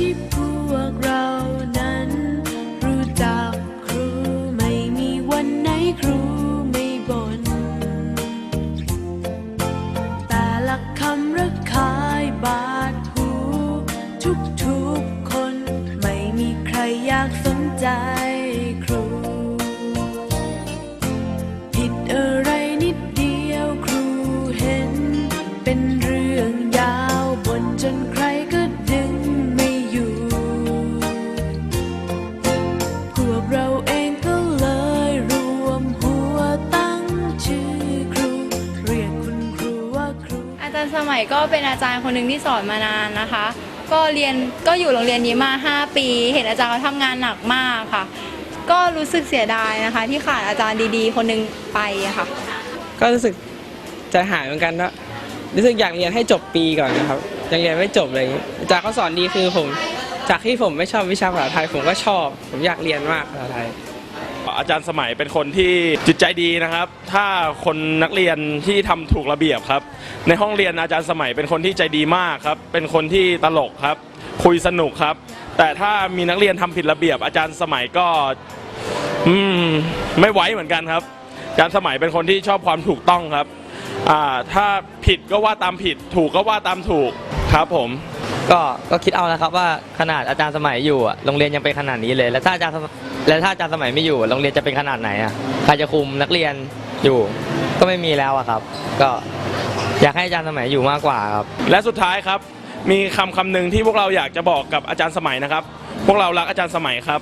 ที่พวกเรานั้น รู้จักครูไม่มีวันไหนครูไม่บ่นแต่ละคำระคายบาดหู ทุกทุคนไม่มีใครอยากสนใจครู ผิดอะไรนิดเดียวครูเห็น เป็นเรื่องยาวบนจนใครก็ มัยก็เป็นอาจารย์คนหนึ่งที่สอนมานานนะคะ ก็เรียนก็อยู่โรงเรียนนี้มา 5 ปี เห็นอาจารย์เขาทำงานหนักมากค่ะ ก็รู้สึกเสียดายนะคะ ที่ขาดอาจารย์ดีๆ คนหนึ่งไปค่ะ ก็รู้สึกใจหายเหมือนกันนะรู้สึกอยากเรียนให้จบปีก่อนนะครับยังเรียนไม่จบเลย อาจารย์เขาสอนดีคือผม จากที่ผมไม่ชอบวิชาภาษาไทยผมก็ชอบ ผมอยากเรียนมากภาษาไทย อาจารย์สมัยเป็นคนที่จิตใจดีนะครับ ถ้าคนนักเรียนที่ทำถูกระเบียบครับ ในห้องเรียนอาจารย์สมัยเป็นคนที่ใจดีมากครับ เป็นคนที่ตลกครับ คุยสนุกครับ แต่ถ้ามีนักเรียนทำผิดระเบียบ อาจารย์สมัยก็อืมไม่ไหวเหมือนกันครับ อาจารย์สมัยเป็นคนที่ชอบความถูกต้องครับ อ่าถ้าผิดก็ว่าตามผิดถูกก็ว่าตามถูกครับผม ก็ก็คิดเอานะครับว่าขนาดอาจารย์สมัยอยู่อะโรงเรียนยังเป็นขนาดนี้เลย แล้วถ้าอาจารย์สมแล้วถ้าอาจารย์สมัยไม่อยู่โรงเรียนจะเป็นขนาดไหนอะใครจะคุมนักเรียนอยู่ ก็ไม่มีแล้วอะครับ ก็อยากให้อาจารย์สมัยอยู่มากกว่าครับ และสุดท้ายครับ มีคำคำหนึ่งที่พวกเราอยากจะบอกกับอาจารย์สมัยนะครับ พวกเรารักอาจารย์สมัยครับ